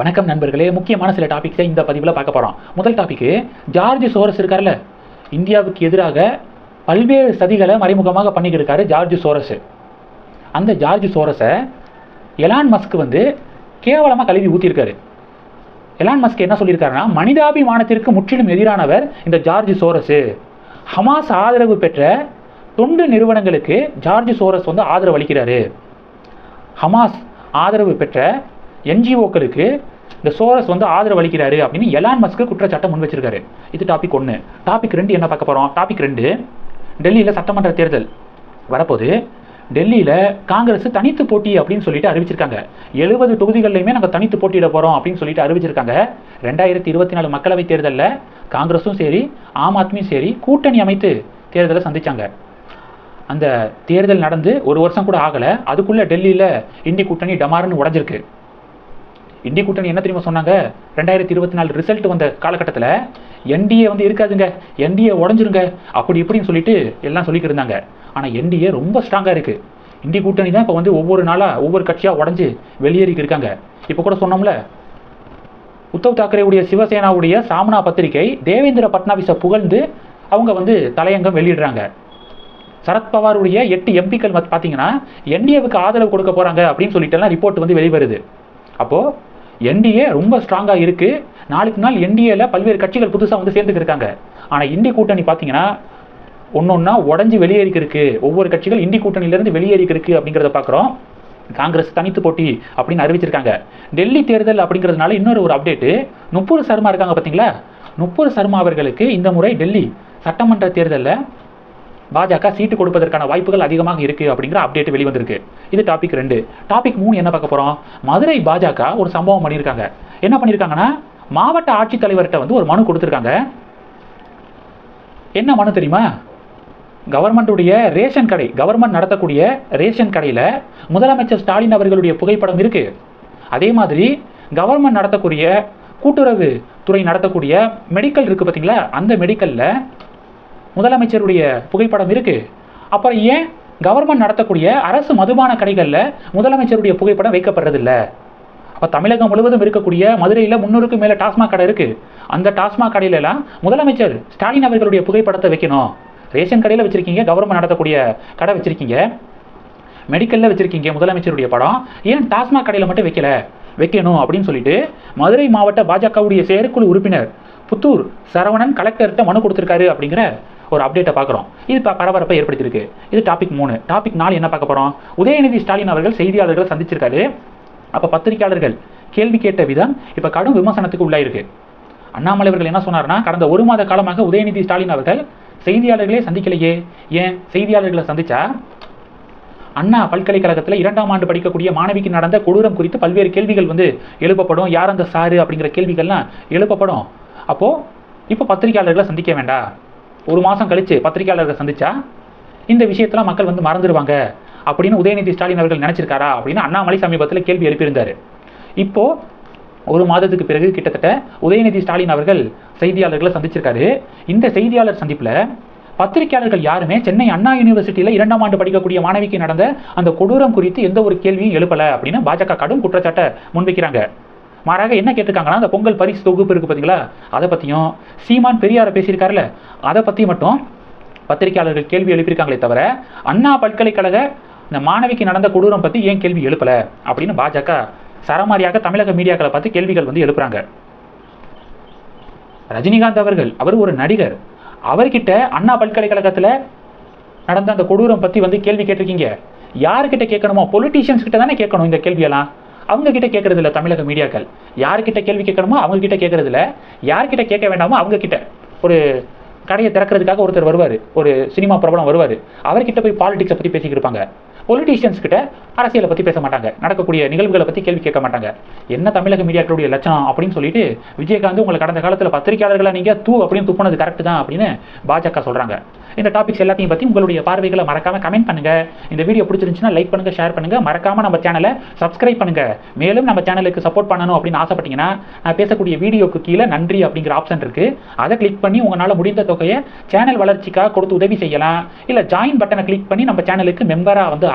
வணக்கம் நண்பர்களே. முக்கியமான சில டாபிக்ஸை இந்த பதிவில் பார்க்க போகிறோம் முதல் டாபிக்கு ஜார்ஜ் சோரஸ் இருக்கார்ல இந்தியாவுக்கு எதிராக பல்வேறு சதிகளை மறைமுகமாக பண்ணிக்கிட்டு இருக்காரு ஜார்ஜ் சோரஸ். அந்த ஜார்ஜ் சோரஸை எலான் மஸ்க் வந்து கேவலமாக கழுவி ஊற்றிருக்காரு எலான் மஸ்க் என்ன சொல்லியிருக்காருன்னா மனிதாபிமானத்திற்கு முற்றிலும் எதிரானவர் இந்த ஜார்ஜ் சோரஸு. ஹமாஸ் ஆதரவு பெற்ற தொண்டு நிறுவனங்களுக்கு ஜார்ஜ் சோரஸ் வந்து ஆதரவு அளிக்கிறாரு. ஹமாஸ் ஆதரவு பெற்ற என்ஜிஓக்களுக்கு இந்த சோரஸ் வந்து ஆதரவு அளிக்கிறாரு அப்படின்னு எலான் மஸ்க்கு குற்றச்சாட்டை முன் வச்சிருக்காரு. இது டாபிக் ஒன்று டாபிக் ரெண்டு என்ன பார்க்க போகிறோம் டாபிக் ரெண்டு டெல்லியில் சட்டமன்ற தேர்தல் வரப்போது டெல்லியில் காங்கிரஸ் தனித்து போட்டி அப்படின்னு சொல்லிட்டு அறிவிச்சிருக்காங்க. எழுபது தொகுதிகள்லையுமே நாங்கள் தனித்து போட்டியிட போகிறோம் அப்படின்னு சொல்லிட்டு அறிவிச்சிருக்காங்க. ரெண்டாயிரத்தி இருபத்தி நாலு மக்களவைத் தேர்தலில் காங்கிரஸும் சரி ஆம் ஆத்மியும் சரி கூட்டணி அமைத்து தேர்தலை சந்தித்தாங்க அந்த தேர்தல் நடந்து ஒரு வருஷம் கூட ஆகலை. அதுக்குள்ளே டெல்லியில் இந்தி கூட்டணி டமார்னு உடஞ்சிருக்கு. இந்திய கூட்டணி என்ன தெரியுமா சொன்னாங்க? ரெண்டாயிரத்தி இருபத்தி நாலு ரிசல்ட் வந்த காலகட்டத்தில் என்டிஏ வந்து இருக்காதுங்க. என்டிஏ உடஞ்சிருங்க. அப்படி இப்படின்னு சொல்லிட்டு எல்லாம் சொல்லிக்கிட்டு இருந்தாங்க. ஆனால் என்டிஏ ரொம்ப ஸ்ட்ராங்காக இருக்குது இந்திய கூட்டணி தான் இப்போ வந்து ஒவ்வொரு நாளாக ஒவ்வொரு கட்சியாக உடஞ்சி வெளியேறிக்கு இருக்காங்க. இப்போ கூட சொன்னோம்ல உத்தவ் தாக்கரேவுடைய சிவசேனாவுடைய சாமனா பத்திரிகை தேவேந்திர பட்னாவிஸை புகழ்ந்து அவங்க வந்து தலையங்கம் வெளியிடுறாங்க. சரத்பவாருடைய எட்டு எம்பிக்கள் பார்த்தீங்கன்னா என்டிஏவுக்கு ஆதரவு கொடுக்க போகிறாங்க அப்படின்னு சொல்லிட்டு எல்லாம் ரிப்போர்ட் வந்து வெளிவருது. அப்போது என்டிஏ ரொம்ப ஸ்ட்ராங்காக இருக்குது நாளுக்கு நாள் என்டிஏல பல்வேறு கட்சிகள் புதுசாக வந்து சேர்ந்துக்கு இருக்காங்க. ஆனால் இந்தி கூட்டணி பார்த்தீங்கன்னா ஒன்று ஒன்றா உடஞ்சி வெளியேறிக்கிருக்கு. ஒவ்வொரு கட்சிகள் இந்தி கூட்டணியிலேருந்து வெளியேறிக்கிருக்கு அப்படிங்கிறத பார்க்குறோம் காங்கிரஸ் தனித்து போட்டி அப்படின்னு அறிவிச்சிருக்காங்க. டெல்லி தேர்தல் அப்படிங்கிறதுனால இன்னொரு ஒரு அப்டேட்டு நுப்பூர் சர்மா இருக்காங்க பார்த்தீங்களா நுப்பூர் சர்மா அவர்களுக்கு இந்த முறை டெல்லி சட்டமன்ற தேர்தலில் பாஜக சீட்டு கொடுப்பதற்கான வாய்ப்புகள் அதிகமாக இருக்குது அப்படிங்கிற அப்டேட் வெளிவந்திருக்கு. இது டாபிக் ரெண்டு. டாபிக் மூணு என்ன பார்க்க போகிறோம் மதுரை பாஜக ஒரு சம்பவம் பண்ணியிருக்காங்க. என்ன பண்ணியிருக்காங்கன்னா மாவட்ட ஆட்சித்தலைவர்கிட்ட வந்து ஒரு மனு கொடுத்துருக்காங்க. என்ன மனு தெரியுமா? கவர்மெண்ட்டுடைய ரேஷன் கடை கவர்மெண்ட் நடத்தக்கூடிய ரேஷன் கடையில் முதலமைச்சர் ஸ்டாலின் அவர்களுடைய புகைப்படம் இருக்கு. அதே மாதிரி கவர்மெண்ட் நடத்தக்கூடிய கூட்டுறவு துறை நடத்தக்கூடிய மெடிக்கல் இருக்கு பார்த்தீங்களா? அந்த மெடிக்கலில் முதலமைச்சருடைய புகைப்படம் இருக்கு. அப்புறம் ஏன் கவர்மெண்ட் நடத்தக்கூடிய அரசு மதுபான கடைகளில் முதலமைச்சருடைய புகைப்படம் வைக்கப்படுறதில்ல? அப்போ தமிழகம் முழுவதும் இருக்கக்கூடிய மதுரையில் முன்னூறுக்கு மேலே டாஸ்மாக் கடை இருக்குது அந்த டாஸ்மாக் கடையிலலாம் முதலமைச்சர் ஸ்டாலின் அவர்களுடைய புகைப்படத்தை வைக்கணும். ரேஷன் கடையில் வச்சுருக்கீங்க கவர்மெண்ட் நடத்தக்கூடிய கடை வச்சுருக்கீங்க. மெடிக்கலில் வச்சுருக்கீங்க முதலமைச்சருடைய படம். ஏன் டாஸ்மாக் கடையில் மட்டும் வைக்கல? வைக்கணும் அப்படின்னு சொல்லிட்டு மதுரை மாவட்ட பாஜகவுடைய செயற்குழு உறுப்பினர் புத்தூர் சரவணன் கலெக்டர்கிட்ட மனு கொடுத்துருக்காரு அப்படிங்கிற ஒரு அப்டேட்டை பார்க்குறோம். இது இப்போ பரபரப்பை ஏற்படுத்தியிருக்கு. இது டாபிக் மூணு. டாபிக் நாலு என்ன பார்க்க போகிறோம் உதயநிதி ஸ்டாலின் அவர்கள் செய்தியாளர்களை சந்திச்சிருக்காரு. அப்போ பத்திரிகையாளர்கள் கேள்வி கேட்ட விதம் இப்போ கடும் விமர்சனத்துக்கு உள்ளாயிருக்கு அண்ணாமலை அவர்கள் என்ன சொன்னார்னா கடந்த ஒரு மாத காலமாக உதயநிதி ஸ்டாலின் அவர்கள் செய்தியாளர்களே சந்திக்கலையே. ஏன்? செய்தியாளர்களை சந்திச்சா அண்ணா பல்கலைக்கழகத்தில் இரண்டாம் ஆண்டு படிக்கக்கூடிய மாணவிக்கு நடந்த கொடூரம் குறித்து பல்வேறு கேள்விகள் வந்து எழுப்பப்படும். யார் அந்த சாரு அப்படிங்கிற கேள்விகள்லாம் எழுப்பப்படும். அப்போது இப்போ பத்திரிகையாளர்களை சந்திக்க வேண்டாம். ஒரு மாதம் கழித்து பத்திரிகையாளர்களை சந்தித்தா இந்த விஷயத்தெல்லாம் மக்கள் வந்து மறந்துடுவாங்க அப்படின்னு உதயநிதி ஸ்டாலின் அவர்கள் நினச்சிருக்காரா அப்படின்னு அண்ணாமலை சமீபத்தில் கேள்வி எழுப்பியிருந்தார். இப்போது ஒரு மாதத்துக்கு பிறகு கிட்டத்தட்ட உதயநிதி ஸ்டாலின் அவர்கள் செய்தியாளர்களை சந்திச்சிருக்காரு. இந்த செய்தியாளர் சந்திப்பில் பத்திரிகையாளர்கள் யாருமே சென்னை அண்ணா யூனிவர்சிட்டியில் இரண்டாம் ஆண்டு படிக்கக்கூடிய மாணவிக்கு நடந்த அந்த கொடூரம் குறித்து எந்த ஒரு கேள்வியும் எழுப்பலை அப்படின்னு பாஜக கடும் குற்றச்சாட்டை முன்வைக்கிறாங்க. மாறாக என்ன கேட்டிருக்காங்கன்னா அந்த பொங்கல் பரிசு தொகுப்பு இருக்குது பார்த்தீங்களா அதை பற்றியும் சீமான் பெரியாரை பேசியிருக்காருல்ல அதை பற்றி மட்டும் பத்திரிகையாளர்கள் கேள்வி எழுப்பியிருக்காங்களே தவிர அண்ணா பல்கலைக்கழக இந்த மாணவிக்கு நடந்த கொடூரம் பற்றி ஏன் கேள்வி எழுப்பலை? அப்படின்னு பாஜக சரமாரியாக தமிழக மீடியாக்களை பார்த்து கேள்விகள் வந்து எழுப்புறாங்க. ரஜினிகாந்த் அவர்கள் அவர் ஒரு நடிகர். அவர்கிட்ட அண்ணா பல்கலைக்கழகத்தில் நடந்த அந்த கொடூரம் பற்றி வந்து கேள்வி கேட்டிருக்கீங்க. யார்கிட்ட கேட்கணுமோ பொலிட்டீஷியன்ஸ் கிட்ட தானே கேட்கணும் இந்த கேள்வியெல்லாம்? அவங்க கிட்ட கேட்கறது இல்லை தமிழக மீடியாக்கள். யார்கிட்ட கேள்வி கேட்கணுமோ அவங்க கிட்ட கேட்கறது இல்லை யார்கிட்ட கேட்க வேண்டாமோ அவங்க கிட்ட ஒரு கடையை திறக்கிறதுக்காக ஒருத்தர் வருவார். ஒரு சினிமா பிரபலம் வருவார். அவர்கிட்ட போய் பாலிடிக்ஸை பற்றி பேசிக்கிட்டு இருப்பாங்க. பொலிட்டீஷியன்ஸ் கிட்ட அரசியலை பற்றி பேச மாட்டாங்க. நடக்கக்கூடிய நிகழ்வுகளை பற்றி கேள்வி கேட்க மாட்டாங்க. என்ன தமிழக மீடியாக்களுடைய லட்சணம் அப்படின்னு சொல்லிட்டு விஜயகாந்த் உங்களை கடந்த காலத்தில் பத்திரிகையாளர்களை நீங்கள் தூ அப்படின்னு துப்புனது கரெக்ட் தான் அப்படின்னு பாஜக சொல்கிறாங்க இந்த டாபிக்ஸ் எல்லாத்தையும் பற்றி உங்களுடைய பார்வைகளை மறக்காமல் கமெண்ட் பண்ணுங்க. இந்த வீடியோ பிடிச்சிருந்துச்சுன்னா லைக் பண்ணுங்கள் ஷேர் பண்ணுங்கள் மறக்காமல் நம்ம சேனலை சப்ஸ்கிரைப் பண்ணுங்க. மேலும் நம்ம சேனலுக்கு சப்போர்ட் பண்ணணும் அப்படின்னு ஆசைப்பட்டீங்கன்னா நான் பேசக்கூடிய வீடியோக்கு கீழே நன்றி அப்படிங்கிற ஆப்ஷன் இருக்குது அதை கிளிக் பண்ணி உங்களால் முடிந்த தொகையை சேனல் வளர்ச்சிக்காக கொடுத்து உதவி செய்யலாம். இல்லை ஜாயின் பட்டனை கிளிக் பண்ணி நம்ம சேனலுக்கு மெம்பராக வந்து